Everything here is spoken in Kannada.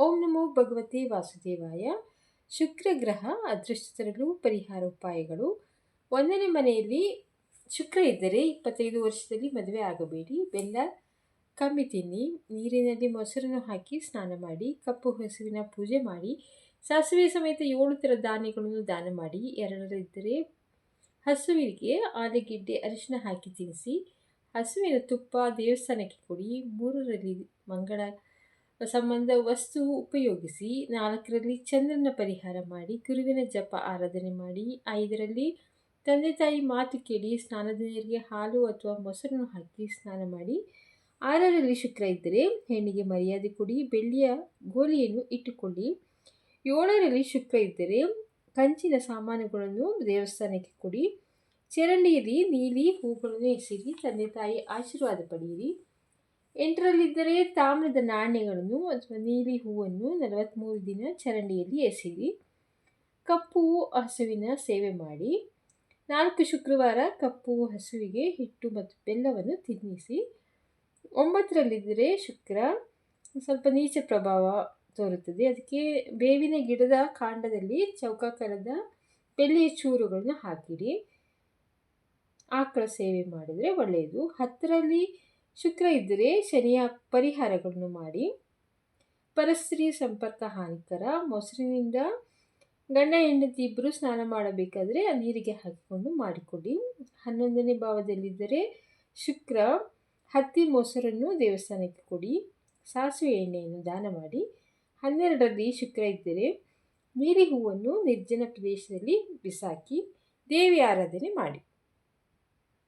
ಓಂ ನಮೋ ಭಗವತಿ ವಾಸುದೇವಾಯ. ಶುಕ್ರ ಗ್ರಹ ಅದೃಷ್ಟತರಲು ಪರಿಹಾರ ಉಪಾಯಗಳು. ಒಂದನೇ ಮನೆಯಲ್ಲಿ ಶುಕ್ರ ಇದ್ದರೆ ಇಪ್ಪತ್ತೈದು ವರ್ಷದಲ್ಲಿ ಮದುವೆ ಆಗಬೇಡಿ. ಬೆಲ್ಲ ಕಮ್ಮಿ ತಿನ್ನಿ. ನೀರಿನಲ್ಲಿ ಮೊಸರನ್ನು ಹಾಕಿ ಸ್ನಾನ ಮಾಡಿ, ಕಪ್ಪು ಹಸುವಿನ ಪೂಜೆ ಮಾಡಿ, ಸಾಸಿವೆ ಸಮೇತ ಏಳು ಥರ ಧಾನ್ಯಗಳನ್ನು ದಾನ ಮಾಡಿ ಎರಡರಿದ್ದರೆ ಹಸುವಿಗೆ ಆಲೂಗೆಡ್ಡೆ, ಅರಿಶಿನ ಹಾಕಿ ತಿನ್ನಿಸಿ, ಹಸುವಿನ ತುಪ್ಪ ದೇವಸ್ಥಾನಕ್ಕೆ ಕೊಡಿ, ಮೂರರಲ್ಲಿ ಮಂಗಳ ಸಂಬಂಧ ವಸ್ತು ಉಪಯೋಗಿಸಿ ನಾಲ್ಕರಲ್ಲಿ ಚಂದ್ರನ ಪರಿಹಾರ ಮಾಡಿ, ಗುರುವಿನ ಜಪ ಆರಾಧನೆ ಮಾಡಿ, ಐದರಲ್ಲಿ ತಂದೆ ತಾಯಿ ಮಾತು ಕೇಳಿ ಸ್ನಾನದ ನೀರಿಗೆ ಹಾಲು ಅಥವಾ ಮೊಸರನ್ನು ಹಾಕಿ ಸ್ನಾನ ಮಾಡಿ, ಆರರಲ್ಲಿ ಶುಕ್ರ ಇದ್ದರೆ ಹೆಣ್ಣಿಗೆ ಮರ್ಯಾದೆ ಕೊಡಿ, ಬೆಳ್ಳಿಯ ಗೋಲಿಯನ್ನು ಇಟ್ಟುಕೊಳ್ಳಿ, ಏಳರಲ್ಲಿ ಶುಕ್ರ ಇದ್ದರೆ ಕಂಚಿನ ಸಾಮಾನುಗಳನ್ನು ದೇವಸ್ಥಾನಕ್ಕೆ ಕೊಡಿ, ಚರಂಡಿಯಲ್ಲಿ ನೀಲಿ ಹೂಗಳನ್ನು ಎಸಿರಿ, ತಂದೆ ತಾಯಿ ಆಶೀರ್ವಾದ ಪಡೆಯಿರಿ. ಎಂಟರಲ್ಲಿದ್ದರೆ ತಾಮ್ರದ ನಾಣ್ಯಗಳನ್ನು, ಅಥವಾ ನೀಲಿ ಹೂವನ್ನು ನಲವತ್ತ್ಮೂರು ದಿನ ಚರಂಡಿಯಲ್ಲಿ ಎಸೆಯಿರಿ. ಕಪ್ಪು ಹಸುವಿನ ಸೇವೆ ಮಾಡಿ. ನಾಲ್ಕು ಶುಕ್ರವಾರ ಕಪ್ಪು ಹಸುವಿಗೆ ಹಿಟ್ಟು ಮತ್ತು ಬೆಲ್ಲವನ್ನು ತಿನ್ನಿಸಿ. ಒಂಬತ್ತರಲ್ಲಿದ್ದರೆ ಶುಕ್ರ. ಸ್ವಲ್ಪ ನೀಚ ಪ್ರಭಾವ ತೋರುತ್ತದೆ. ಅದಕ್ಕೆ ಬೇವಿನ ಗಿಡದ ಕಾಂಡದಲ್ಲಿ ಚೌಕಾಕಾರದ ಬೆಳ್ಳಿಯ ಚೂರುಗಳನ್ನು ಹಾಕಿರಿ. ಆಕಳ ಸೇವೆ ಮಾಡಿದರೆ ಒಳ್ಳೆಯದು. ಹತ್ತರಲ್ಲಿ ಶುಕ್ರ ಇದ್ದರೆ ಶನಿಯ ಪರಿಹಾರಗಳನ್ನು ಮಾಡಿ. ಪರಸ್ತ್ರೀ ಸಂಪರ್ಕ ಹಾನಿಕರ ಮೊಸರಿನಿಂದ ಗಂಡ ಹೆಂಡತಿ ಇಬ್ಬರು ಸ್ನಾನ ಮಾಡಬೇಕಾದರೆ ಆ ನೀರಿಗೆ ಹಾಕಿಕೊಂಡು ಮಾಡಿಕೊಡಿ. ಹನ್ನೊಂದನೇ ಭಾವದಲ್ಲಿದ್ದರೆ ಶುಕ್ರ ಹತ್ತಿ ಮೊಸರನ್ನು ದೇವಸ್ಥಾನಕ್ಕೆ ಕೊಡಿ. ಸಾಸಿವೆ ಎಣ್ಣೆಯನ್ನು ದಾನ ಮಾಡಿ. ಹನ್ನೆರಡರಲ್ಲಿ ಶುಕ್ರ ಇದ್ದರೆ ನೀಲಿ ಹೂವನ್ನು ನಿರ್ಜನ ಪ್ರದೇಶದಲ್ಲಿ ಬಿಸಾಕಿ ದೇವಿ ಆರಾಧನೆ ಮಾಡಿ.